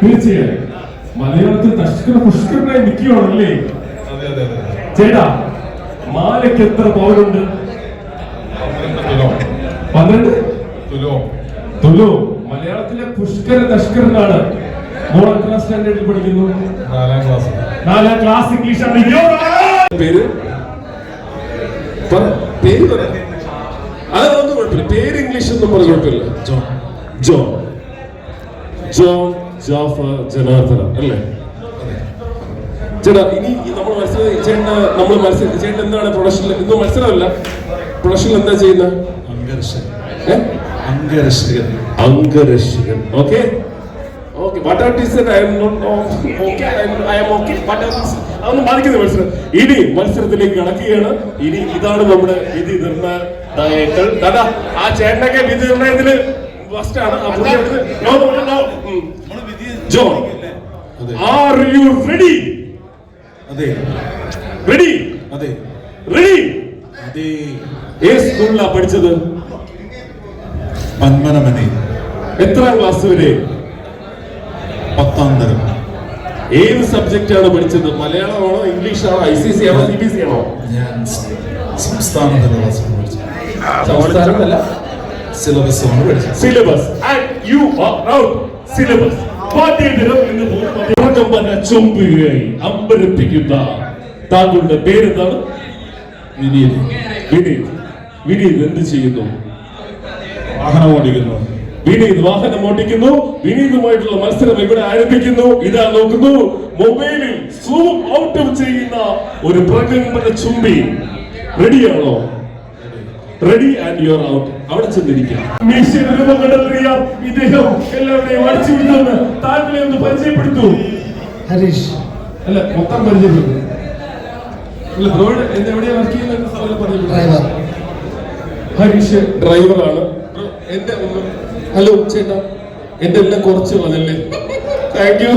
തീർച്ചയായും. മലയാളത്തിൽ തഷ്കര പുഷ്കരനായി നിൽക്കുകയാണല്ലേ? അതെ അതെ അതെ ചേട്ടാ മാലയ്ക്ക് എത്ര പവനുണ്ട്? പന്ത്രണ്ട്? തുലോ. തുലു. മലയാളത്തിലെ പുഷ്കര തഷ്കരനാണ് മോൾ ക്ലാസ് സ്റ്റാൻഡേർഡിൽ പഠിക്കുന്നു? നാലാം ക്ലാസ് നാലാം ക്ലാസ് ഇംഗ്ലീഷ് പേര്? പേര് പറ. അതൊന്നും കുഴപ്പമില്ല. പേര് ഇംഗ്ലീഷ് ഒന്നും പറഞ്ഞ കുഴപ്പമില്ല. John. John. John Jafar Janardhana അല്ലേ? ചേട്ടാ ഇനി നമ്മൾ മത്സരം ചേട്ടന് നമ്മൾ മത്സരം ചേട്ടൻ എന്താണ് പ്രൊഡക്ഷനിൽ ഇന്ന് മത്സരമല്ല. പ്രൊഡക്ഷനിൽ എന്താ ചെയ്യുന്നത് അംഗരക്ഷകൻ. അംഗരക്ഷകൻ. Okay. Okay. What are these I'm not okay I'm okay what are these അതൊന്നും ബാധിക്കുന്ന മത്സരം. ഇനി മത്സരത്തിലേക്ക് കടക്കുകയാണ്. ഇനി ഇതാണ് നമ്മുടെ വിധി. ദാദാ ആ ചേട്ടനൊക്കെ വിധി നിർണയത്തിൽ അതെ. ആർ യു റെഡി അതെ. റെഡി അതെ. റെഡി അതെ. ഏത് സ്കൂളിലാ പഠിച്ചത്? പന്മനമനെ. എത്രാം ക്ലാസ് വരെ? പത്താം തരം. ഏത് സബ്ജക്റ്റ് ആണ് പഠിച്ചത്? മലയാളമാണോ ഇംഗ്ലീഷ് ആണോ ഐ സി സി ആണോ സി ബി സി ആണോ? ഞാൻ സംസ്ഥാന syllabus and you are out syllabus പാഠ്യേതരം എന്ന് പോകുമ്പോൾ ചൊമ്പുകയായി അമ്പരപ്പിക്കുന്ന താങ്കളുടെ പേരെന്താണ്? വിനീത്. വിനീത്. വിനീത് എന്ത് ചെയ്യുന്നു? വാഹനം ഓടിക്കുന്നു. വിനീത് വാഹനം ഓടിക്കുന്നു. വിനീതുമായിട്ടുള്ള മത്സരം ഇവിടെ ആരംഭിക്കുന്നു. ഇതാ നോക്കുന്നു. മൊബൈലിൽ സൂം ഔട്ട് ചെയ്യുന്ന ഒരു പ്രകമ്പന ചുംബി. റെഡിയാണോ റെഡി ആൻഡ് യുവർ ഔട്ട് അവിടെ ചെന്നിരിക്കാം. കണ്ടറിയാം ഇദ്ദേഹം എല്ലാവരുടെയും അടിച്ചു താങ്കളെ ഒന്ന് പരിചയപ്പെടുത്തൂ. ഹരീഷ്. അല്ല മൊത്തം പരിചയപ്പെടുത്തു. ഡ്രൈവർ ഹരീഷ് ഡ്രൈവറാണ്. എന്റെ ഒന്ന് ഹലോ ചേട്ടാ. എന്റെ എല്ലാം കുറച്ച് വന്നല്ലേ താങ്ക് യു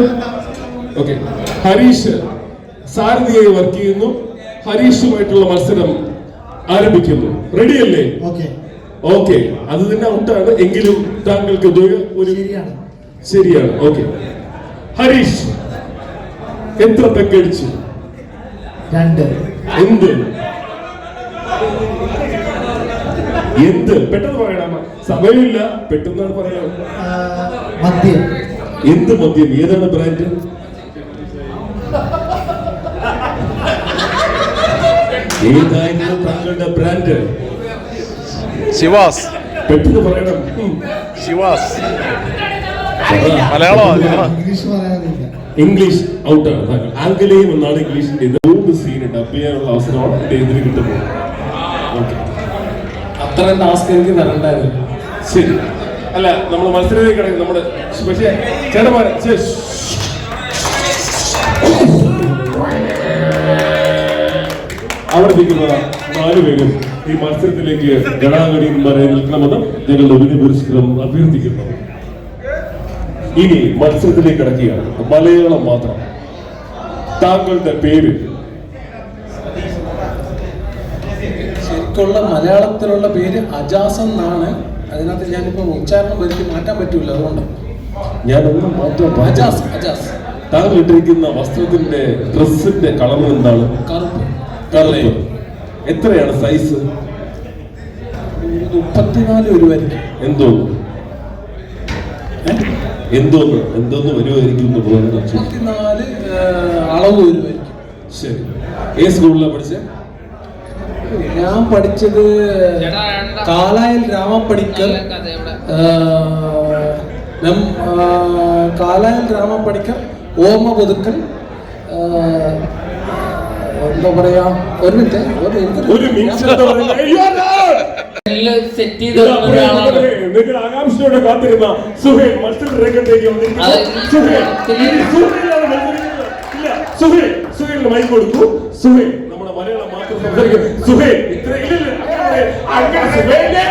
ഓക്കെ ഹരീഷ് സാരഥിയായി വർക്ക് ചെയ്യുന്നു. ഹരീഷുമായിട്ടുള്ള മത്സരം ആരംഭിക്കുന്നു. റെഡിയല്ലേ ഓക്കെ ഓക്കെ അത് തന്നെ ഔട്ടാണ് എങ്കിലും താങ്കൾക്ക് ഒരു ശരിയാണ്. ശരിയാണ്. ഓക്കെ ഹരീഷ് എത്ര പെക്കടിച്ചു രണ്ട്. എന്ത്? എന്ത്? പെട്ടെന്ന് പറയണമ സമയമില്ല. പെട്ടെന്നാണ് പറയാം. മദ്യം. എന്ത് മദ്യം? ഏതാണ് ബ്രാൻഡ് ഏതായിരുന്നു താങ്കളുടെ ബ്രാൻഡ് ശിവാസ്. പെട്ടെന്ന് പറയണം. ശിവാസ്. അതാ. ഇംഗ്ലീഷ് പറയാനില്ല ഇംഗ്ലീഷ് ഔട്ടാണ്. താങ്കൾ ആംഗലേയം എന്നാണ് ഇംഗ്ലീഷിന്റെ മൂന്ന് സീൻ ഡബ് ചെയ്യാനുള്ള അവസരമാണ് ഇദ്ദേഹത്തിന് കിട്ടുന്നത് ഓക്കെ. അത്ര ടാസ്ക് എനിക്ക് തരണ്ടായിരുന്നു. ശരി. അല്ല നമ്മൾ മത്സരത്തിലേക്ക് കിടക്കും നമ്മുടെ പക്ഷേ ചേട്ടന്മാരെ ഛെ, അവിടെ നിൽക്കുന്ന നാല് പേരും ഈ മത്സരത്തിലേക്ക് ഗണാഗണിയന്മാരെ നിൽക്കണമെന്ന് ഞങ്ങളുടെ വിനിപുരസ്കരം അഭ്യർത്ഥിക്കുന്നു. ഇനി മത്സരത്തിലേക്ക് കിടക്കുകയാണ്. മലയാളം മാത്രം. താങ്കളുടെ പേര്? ശരിക്കുള്ള മലയാളത്തിലുള്ള പേര് അജാസ് എന്നാണ്. അതിനകത്ത് ഞാനിപ്പോ ഉച്ചാരണം വരുത്തി മാറ്റാൻ പറ്റൂല അതുകൊണ്ട്. ഞാനൊന്നും മാറ്റാൻ അജാസ് അജാസ്. താങ്കൾ ഇട്ടിരിക്കുന്ന വസ്ത്രത്തിന്റെ ഡ്രസ്സിന്റെ കളർ എന്താണ്? കറുപ്പ്. കറുപ്പ് എത്രയാണ് സൈസ് ഒരു മുപ്പത്തിനാല് വരുമായിരിക്കും. എന്തോ? എന്തോന്ന്? എന്തോന്ന് വരുമായിരിക്കും എന്ന് മുപ്പത്തിനാല് അളവ് വരുമായിരിക്കും. ശരി. ഏത് സ്കൂളിലാണ് പഠിച്ചത് ഞാൻ പഠിച്ചത് കാലായിൽ രാമപ്പണിക്കൽ കാലായിൽ രാമപ്പണിക്കർ ഓമ പുതുക്കൽ എന്താ പറയാ? ഒരു മിനിറ്റ് ഒരു മിനിറ്റ്. ആകാംക്ഷയോടെ കാത്തിരുന്ന സുഹേൽ മത്സര രംഗത്തേക്ക് സുഹേൽ, സുഹേലിന് മൈക്ക് കൊടുത്തു സുഹേൽ, നമ്മുടെ മലയാളം മാത്രം സംസാരിക്കുന്നു. സുഹേൽ, ഇത്ര- ഇല്ല, ഇല്ല, അങ്ങനെ അങ്ങനെ സുഹേലേ!